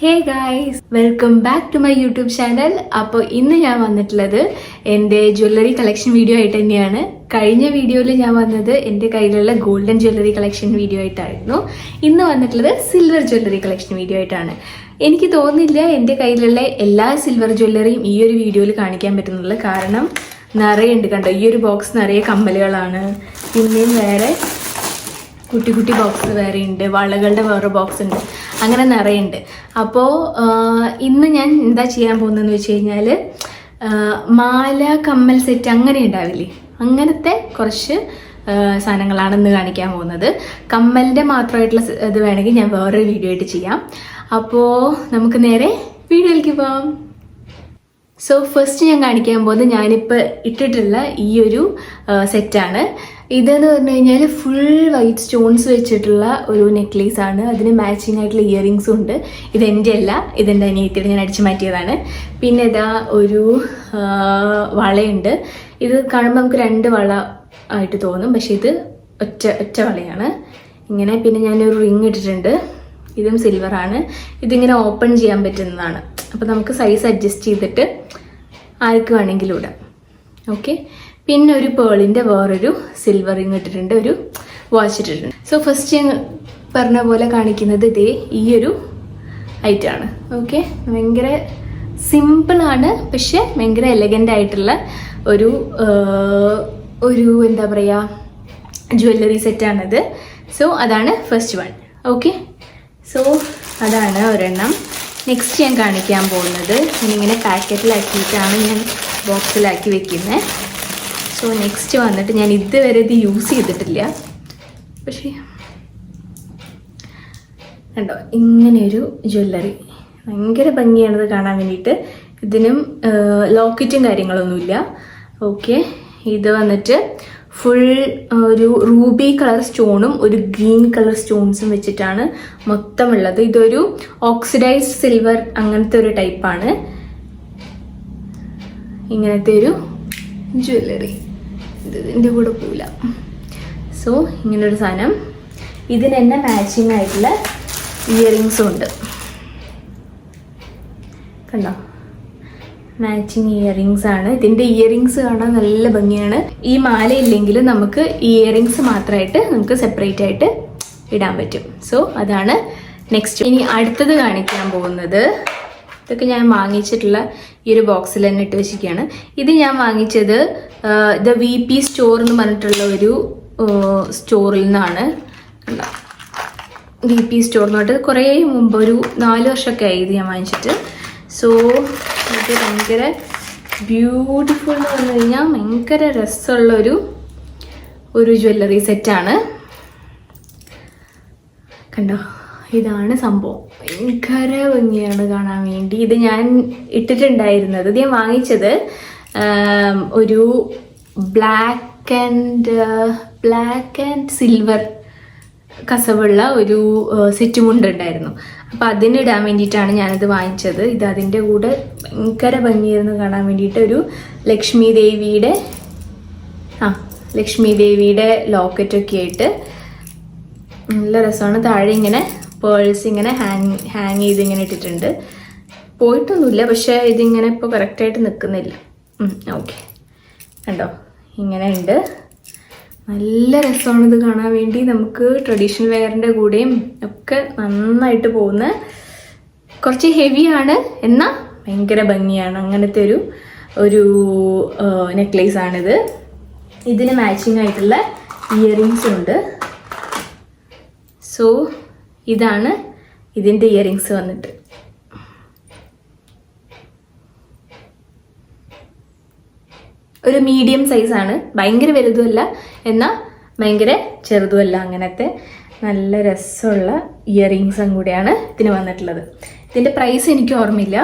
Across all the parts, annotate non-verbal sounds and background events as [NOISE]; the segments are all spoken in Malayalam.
Hey guys welcome back to my YouTube channel അപ്പോൾ ഇന്ന് ഞാൻ വന്നിട്ടുള്ളത് എന്റെ ജ്വല്ലറി കളക്ഷൻ വീഡിയോ ആയിട്ട് തന്നെയാണ്. കഴിഞ്ഞ വീഡിയോയിൽ ഞാൻ വന്നത് എന്റെ കയ്യിലുള്ള ഗോൾഡൻ ജ്വല്ലറി കളക്ഷൻ വീഡിയോ ആയിട്ടായിരുന്നു. ഇന്ന് വന്നിട്ടുള്ളത് സിൽവർ ജ്വല്ലറി കളക്ഷൻ വീഡിയോ ആയിട്ടാണ്. എനിക്ക് തോന്നുന്നില്ല എന്റെ കയ്യിലുള്ള എല്ലാ സിൽവർ ജ്വല്ലറിയും ഈ ഒരു വീഡിയോയിൽ കാണിക്കാൻ പറ്റുന്നുള്ളൂ. കാരണം നിറയെ ഉണ്ട് കണ്ടോ? ഈ ഒരു ബോക്സ് നിറയെ കമ്മലുകളാണ്. പിന്നെയും വേറെ കുട്ടി കുട്ടി ബോക്സ് വേറെ ഉണ്ട് വളകളുടെ വേറെ ബോക്സ് ഉണ്ട് അങ്ങനെ നിറയെ ഉണ്ട്. അപ്പോൾ ഇന്ന് ഞാൻ എന്താ ചെയ്യാൻ പോകുന്നതെന്ന് വെച്ച് കഴിഞ്ഞാൽ മാല കമ്മൽ സെറ്റ് അങ്ങനെ ഉണ്ടാവില്ലേ? അങ്ങനത്തെ കുറച്ച് സാധനങ്ങളാണ് ഇന്ന് കാണിക്കാൻ പോകുന്നത്. കമ്മലിന്റെ മാത്രമായിട്ടുള്ള ഇത് വേണമെങ്കിൽ ഞാൻ വേറൊരു വീഡിയോ ആയിട്ട് ചെയ്യാം. അപ്പോൾ നമുക്ക് നേരെ വീഡിയോയിലേക്ക് പോവാം. സോ ഫസ്റ്റ് ഞാൻ കാണിക്കാൻ പോകുന്നത് ഞാനിപ്പോൾ ഇട്ടിട്ടുള്ള ഈ ഒരു സെറ്റാണ് ഇതെന്ന് പറഞ്ഞു കഴിഞ്ഞാൽ ഫുൾ വൈറ്റ് സ്റ്റോൺസ് വെച്ചിട്ടുള്ള ഒരു നെക്ലേസ് ആണ്. അതിന് മാച്ചിങ് ആയിട്ടുള്ള ഇയറിങ്സും ഉണ്ട്. ഇതെന്റെ അല്ല ഇതെന്റെ അനിയത്തിയുടെ. ഞാൻ അടിച്ചു മാറ്റിയതാണ്. പിന്നെ ഇതാ ഒരു വളയുണ്ട്. ഇത് കാണുമ്പോൾ നമുക്ക് രണ്ട് വള ആയിട്ട് തോന്നും. പക്ഷെ ഇത് ഒറ്റ ഒറ്റ വളയാണ്. ഇങ്ങനെ പിന്നെ ഞാനൊരു റിങ് ഇട്ടിട്ടുണ്ട്. ഇതും സിൽവറാണ് ഇതിങ്ങനെ ഓപ്പൺ ചെയ്യാൻ പറ്റുന്നതാണ്. അപ്പോൾ നമുക്ക് സൈസ് അഡ്ജസ്റ്റ് ചെയ്തിട്ട് ആർക്ക് വേണമെങ്കിലും ഇടാം. ഓക്കെ പിന്നെ ഒരു പേളിന്റെ വേറൊരു സിൽവർ ഇട്ടിട്ടുണ്ട് ഒരു വാച്ച് ഇട്ടിട്ടുണ്ട്. സോ ഫസ്റ്റ് ഞാൻ പറഞ്ഞ പോലെ കാണിക്കുന്നത് ഇതേ ഈ ഒരു ഐറ്റാണ് ഓക്കെ ഭയങ്കര സിമ്പിളാണ് പക്ഷെ ഭയങ്കര എലഗന്റ് ആയിട്ടുള്ള ഒരു ഒരു എന്താ പറയുക ജ്വല്ലറി സെറ്റാണിത് സോ അതാണ് ഫസ്റ്റ് വൺ ഓക്കെ സോ അതാണ് ഒരെണ്ണം. നെക്സ്റ്റ് ഞാൻ കാണിക്കാൻ പോകുന്നത് ഞാനിങ്ങനെ പാക്കറ്റിലാക്കിയിട്ടാണ് ഞാൻ ബോക്സിലാക്കി വെക്കുന്നത് സോ നെക്സ്റ്റ് വന്നിട്ട് ഞാൻ ഇതുവരെ ഇത് യൂസ് ചെയ്തിട്ടില്ല. പക്ഷേ കണ്ടോ ഇങ്ങനെയൊരു ജ്വല്ലറി ഭയങ്കര ഭംഗിയാണത് കാണാൻ വേണ്ടിയിട്ട്. ഇതിനും ലോക്കറ്റും കാര്യങ്ങളൊന്നുമില്ല. ഓക്കെ ഇത് വന്നിട്ട് ഫുൾ ഒരു റൂബി കളർ സ്റ്റോണും ഒരു ഗ്രീൻ കളർ സ്റ്റോൺസും വെച്ചിട്ടാണ് മൊത്തമുള്ളത്. ഇതൊരു ഓക്സിഡൈസ്ഡ് സിൽവർ അങ്ങനത്തെ ഒരു ടൈപ്പാണ് ഇങ്ങനത്തെ ഒരു ജ്വല്ലറി ഇത് ഇതിന്റെ കൂടെ പോവില്ല. സോ ഇങ്ങനൊരു സാധനം. ഇതിന് തന്നെ മാച്ചിങ് ആയിട്ടുള്ള ഇയറിങ്സും ഉണ്ട്. കണ്ടോ? മാച്ചിങ് ഇയറിങ്സ് ആണ്. ഇതിന്റെ ഇയറിങ്സ് കാണാൻ നല്ല ഭംഗിയാണ്. ഈ മാല ഇല്ലെങ്കിൽ നമുക്ക് ഇയറിങ്സ് മാത്രമായിട്ട് നമുക്ക് സെപ്പറേറ്റ് ആയിട്ട് ഇടാൻ പറ്റും. സോ അതാണ് നെക്സ്റ്റ് ഇനി അടുത്തത് കാണിക്കാൻ പോകുന്നത്. ഇതൊക്കെ ഞാൻ വാങ്ങിച്ചിട്ടുള്ള ഈ ഒരു ബോക്സിൽ തന്നെ ഇട്ട് വെച്ചിരിക്കുകയാണ്. ഇത് ഞാൻ വാങ്ങിച്ചത് ദ വി പി സ്റ്റോർ എന്ന് പറഞ്ഞിട്ടുള്ള ഒരു സ്റ്റോറിൽ നിന്നാണ്. വി പി സ്റ്റോർ എന്ന് പറഞ്ഞിട്ട് കുറേ മുമ്പ് ഒരു നാല് വർഷമൊക്കെ ആയി ഇത് ഞാൻ വാങ്ങിച്ചിട്ട്. സോ ഇത് ഭയങ്കര ബ്യൂട്ടിഫുൾ എന്ന് പറഞ്ഞു കഴിഞ്ഞാൽ ഭയങ്കര രസമുള്ളൊരു ഒരു ജ്വല്ലറി സെറ്റാണ് കണ്ടോ? ഇതാണ് സംഭവം. ഭയങ്കര ഭംഗിയാണ് കാണാൻ വേണ്ടി. ഇത് ഞാൻ ഇട്ടിട്ടുണ്ടായിരുന്നത്. ഇത് ഞാൻ വാങ്ങിച്ചത് ഒരു black and black and silver കസവുള്ള ഒരു സെറ്റ് മുണ്ട് അപ്പോൾ അതിനിടാൻ വേണ്ടിയിട്ടാണ് ഞാനത് വാങ്ങിച്ചത്. ഇത് അതിന്റെ കൂടെ ഭയങ്കര ഭംഗിയായിരുന്നു കാണാൻ വേണ്ടിയിട്ട് ഒരു ലക്ഷ്മി ദേവിയുടെ ആ ലക്ഷ്മി ദേവിയുടെ ലോക്കറ്റൊക്കെ ആയിട്ട്. നല്ല രസമാണ്. താഴെ ഇങ്ങനെ പേൾസ് ഇങ്ങനെ ഹാങ് ഹാങ് ചെയ്ത് ഇങ്ങനെ ഇട്ടിട്ടുണ്ട്. പോയിട്ടൊന്നുമില്ല പക്ഷേ ഇതിങ്ങനെ ഇപ്പോൾ കറക്റ്റായിട്ട് നിൽക്കുന്നില്ല ഓക്കെ കണ്ടോ? ഇങ്ങനെ ഉണ്ട്. നല്ല രസമാണ് ഇത് കാണാൻ വേണ്ടി. നമുക്ക് ട്രഡീഷണൽ വെയറിന്റെ കൂടെയും ഒക്കെ നന്നായിട്ട് പോകുന്ന കുറച്ച് ഹെവിയാണ് എന്നാൽ ഭയങ്കര ഭംഗിയാണ്. അങ്ങനത്തെ ഒരു ഒരു നെക്ലേസ് ആണിത്. ഇതിന് മാച്ചിങ് ആയിട്ടുള്ള ഇയറിങ്സ് ഉണ്ട്. സോ ഇതാണ് ഇതിന്റെ ഇയറിങ്സ് വന്നിട്ട്. ഒരു മീഡിയം സൈസാണ് ഭയങ്കര വലുതുമല്ല. എന്നാൽ ഭയങ്കര ചെറുതുമല്ല അങ്ങനത്തെ നല്ല രസമുള്ള ഇയറിങ്സും കൂടിയാണ് ഇതിന് വന്നിട്ടുള്ളത്. ഇതിന്റെ പ്രൈസ് എനിക്ക് ഓർമ്മയില്ല.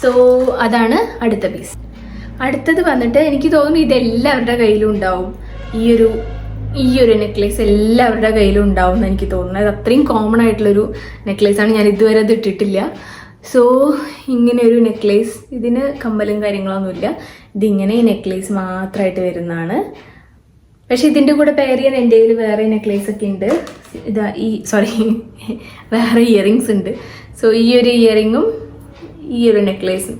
സോ അതാണ് അടുത്ത പീസ് അടുത്തത് വന്നിട്ട് എനിക്ക് തോന്നുന്നു ഇതെല്ലാവരുടെ കയ്യിലും ഉണ്ടാവും. ഈ ഒരു ഈ ഒരു നെക്ലേസ് എല്ലാവരുടെ കയ്യിലും ഉണ്ടാവും എന്ന് എനിക്ക് തോന്നുന്നു. അത് അത്രയും കോമൺ ആയിട്ടുള്ളൊരു നെക്ലേസ് ആണ്. ഞാൻ ഇതുവരെ അത് ഇട്ടിട്ടില്ല. സോ ഇങ്ങനെ ഒരു നെക്ലേസ് ഇതിന് കമ്മലും കാര്യങ്ങളൊന്നുമില്ല. ഇതിങ്ങനെ ഈ നെക്ലേസ് മാത്രമായിട്ട് വരുന്നതാണ്. പക്ഷെ ഇതിന്റെ കൂടെ പെയർ ചെയ്യാൻ എന്റെ കയ്യിൽ വേറെ നെക്ലേസ് ഒക്കെ ഉണ്ട്. ഇതാ ഈ സോറി [LAUGHS] വേറെ ഇയറിങ്സ് ഉണ്ട്. സോ ഈ ഒരു ഇയറിങ്ങും ഈ ഒരു നെക്ലേസും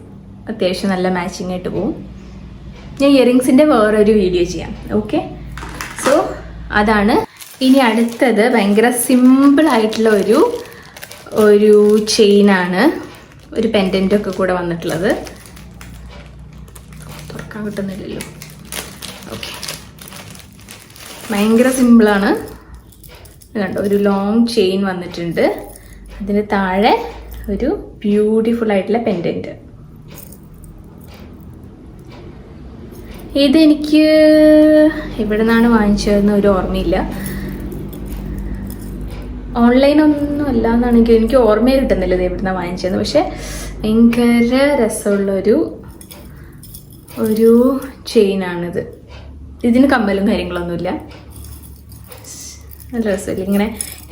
അത്യാവശ്യം നല്ല മാച്ചിങ് ആയിട്ട് പോവും. ഞാൻ ഇയറിങ്സിന്റെ വേറൊരു വീഡിയോ ചെയ്യാം ഓക്കെ സോ അതാണ്. ഇനി അടുത്തത് ഭയങ്കര സിമ്പിളായിട്ടുള്ള ഒരു ഒരു ചെയിനാണ് ഒരു പെൻഡന്റ് ഒക്കെ കൂടെ വന്നിട്ടുള്ളത്. തുറക്കാൻ കിട്ടുന്നില്ലല്ലോ. ഓക്കെ ഭയങ്കര സിമ്പിളാണ് കണ്ടോ ഒരു ലോങ് ചെയിൻ വന്നിട്ടുണ്ട്. അതിന് താഴെ ഒരു ബ്യൂട്ടിഫുൾ ആയിട്ടുള്ള പെൻഡന്റ് ഇതെനിക്ക് എവിടെ നിന്നാണ് വാങ്ങിച്ചതെന്ന് ഒരു ഓർമ്മയില്ല. ഓൺലൈൻ ഒന്നും അല്ല എന്നാണെങ്കിൽ എനിക്ക് ഓർമ്മയിൽ കിട്ടുന്നില്ല ഇത് എവിടുന്നാണ് വാങ്ങിച്ചതെന്ന്. പക്ഷെ ഭയങ്കര രസമുള്ളൊരു ഒരു ചെയിനാണിത് ഇതിന് കമ്മലും കാര്യങ്ങളൊന്നുമില്ല. നല്ല രസമില്ല? ഇങ്ങനെ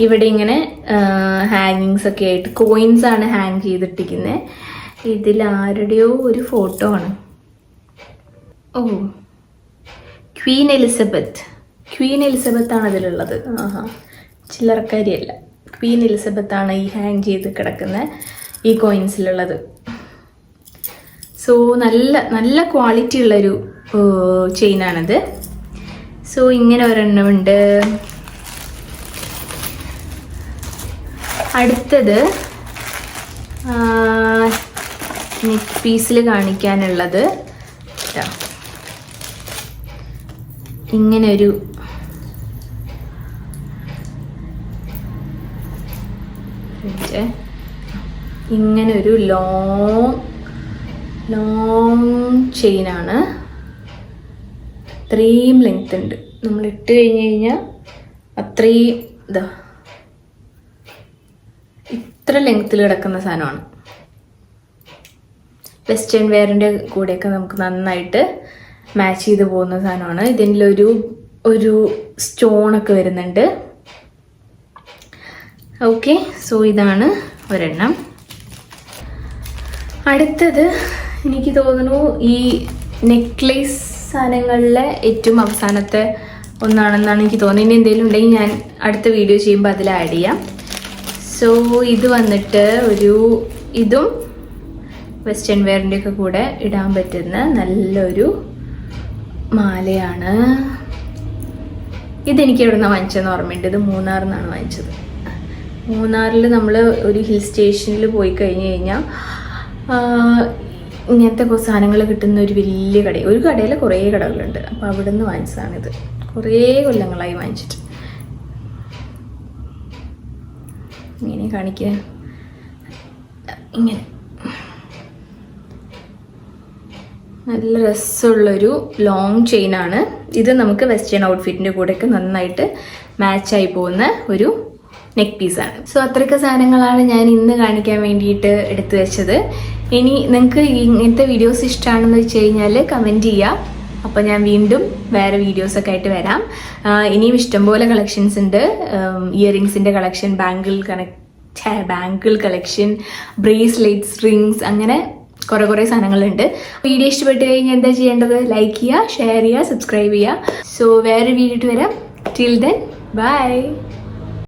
ഇവിടെ ഇങ്ങനെ ഹാങ്ങിങ്സ് ഒക്കെ ആയിട്ട് കോയിൻസ് ആണ് ഹാങ് ചെയ്തിട്ടിരിക്കുന്നത് ഇതിൽ ആരുടെയോ ഒരു ഫോട്ടോ ആണ്. ഓ ക്വീൻ എലിസബത്ത് ക്വീൻ എലിസബത്ത് ആണ് അതിലുള്ളത്. ആഹാ. ചില്ലറക്കാരിയല്ല. ക്വീൻ എലിസബത്ത് ആണ് ഈ ഹാങ് ചെയ്ത് കിടക്കുന്ന ഈ കോയിൻസിലുള്ളത് സോ നല്ല നല്ല ക്വാളിറ്റി ഉള്ളൊരു ചെയിനാണിത് സോ ഇങ്ങനെ ഒരെണ്ണമുണ്ട് അടുത്തത് നെക്ക് പീസിൽ കാണിക്കാനുള്ളത്. ഇങ്ങനെ ഒരു ഇങ്ങനെ ഒരു ലോങ് ലോങ് ചെയിനാണ് അത്രയും ലെങ്ത് ഉണ്ട്. നമ്മൾ ഇട്ട് കഴിഞ്ഞ് കഴിഞ്ഞാൽ അത്രയും ഇതാ. ഇത്ര ലെങ്ത്തിൽ കിടക്കുന്ന സാധനമാണ്. വെസ്റ്റേൺ വെയറിന്റെ കൂടെയൊക്കെ നമുക്ക് നന്നായിട്ട് മാച്ച് ചെയ്ത് പോകുന്ന സാധനമാണ്. ഇതിലൊരു ഒരു സ്റ്റോണൊക്കെ വരുന്നുണ്ട്. ഓക്കെ സോ ഇതാണ് ഒരെണ്ണം. അടുത്തത് എനിക്ക് തോന്നുന്നു ഈ നെക്ലേസ് സാധനങ്ങളിലെ ഏറ്റവും അവസാനത്തെ ഒന്നാണെന്നാണ് എനിക്ക് തോന്നുന്നത്. ഇനി എന്തെങ്കിലും ഉണ്ടെങ്കിൽ ഞാൻ അടുത്ത വീഡിയോ ചെയ്യുമ്പോൾ അതിൽ ആഡ് ചെയ്യാം. സോ ഇത് വന്നിട്ട് ഒരു ഇതും വെസ്റ്റേൺ വെയറിന്റെ ഒക്കെ കൂടെ ഇടാൻ പറ്റുന്ന നല്ലൊരു മാലയാണ്. ഇതെനിക്ക് എവിടെ നിന്നാണ് വാങ്ങിച്ചതെന്ന് ഓർമ്മയുണ്ട്. ഇത് മൂന്നാറിൽ നിന്നാണ് വാങ്ങിച്ചത്. മൂന്നാറിൽ നമ്മൾ ഒരു ഹിൽ സ്റ്റേഷനിൽ പോയി കഴിഞ്ഞ് കഴിഞ്ഞാൽ ഇങ്ങനത്തെ കുറച്ച് സാധനങ്ങൾ കിട്ടുന്ന ഒരു വലിയ കട. ഒരു കടയിൽ കുറേ കടകളുണ്ട്. അപ്പോൾ അവിടെ നിന്ന് വാങ്ങിച്ചതാണിത്. കുറേ കൊല്ലങ്ങളായി വാങ്ങിച്ചിട്ട്. ഇങ്ങനെ കാണിക്കുക ഇങ്ങനെ. നല്ല രസമുള്ളൊരു ലോങ് ചെയിനാണ് ഇത് നമുക്ക് വെസ്റ്റേൺ ഔട്ട്ഫിറ്റിന്റെ കൂടെയൊക്കെ നന്നായിട്ട് മാച്ചായി പോകുന്ന ഒരു നെക്ക് പീസാണ് സോ അത്രയൊക്കെ സാധനങ്ങളാണ് ഞാൻ ഇന്ന് കാണിക്കാൻ വേണ്ടിയിട്ട് എടുത്തു വെച്ചത്. ഇനി നിങ്ങൾക്ക് ഇങ്ങനത്തെ വീഡിയോസ് ഇഷ്ടമാണെന്ന് വെച്ച് കഴിഞ്ഞാൽ കമന്റ് ചെയ്യുക അപ്പോൾ ഞാൻ വീണ്ടും വേറെ വീഡിയോസൊക്കെ ആയിട്ട് വരാം. ഇനിയും ഇഷ്ടംപോലെ കളക്ഷൻസ് ഉണ്ട്. ഇയറിങ്സിന്റെ collection bangle connect bangle collection bracelets rings അങ്ങനെ കുറേ കുറേ സാധനങ്ങളുണ്ട്. വീഡിയോ ഇഷ്ടപ്പെട്ട് കഴിഞ്ഞാൽ എന്താ ചെയ്യേണ്ടത്? ലൈക്ക് ചെയ്യുക ഷെയർ ചെയ്യുക സബ്സ്ക്രൈബ് ചെയ്യുക സോ വേറെ വീഡിയോ ഇട്ട് വരാം. Till then bye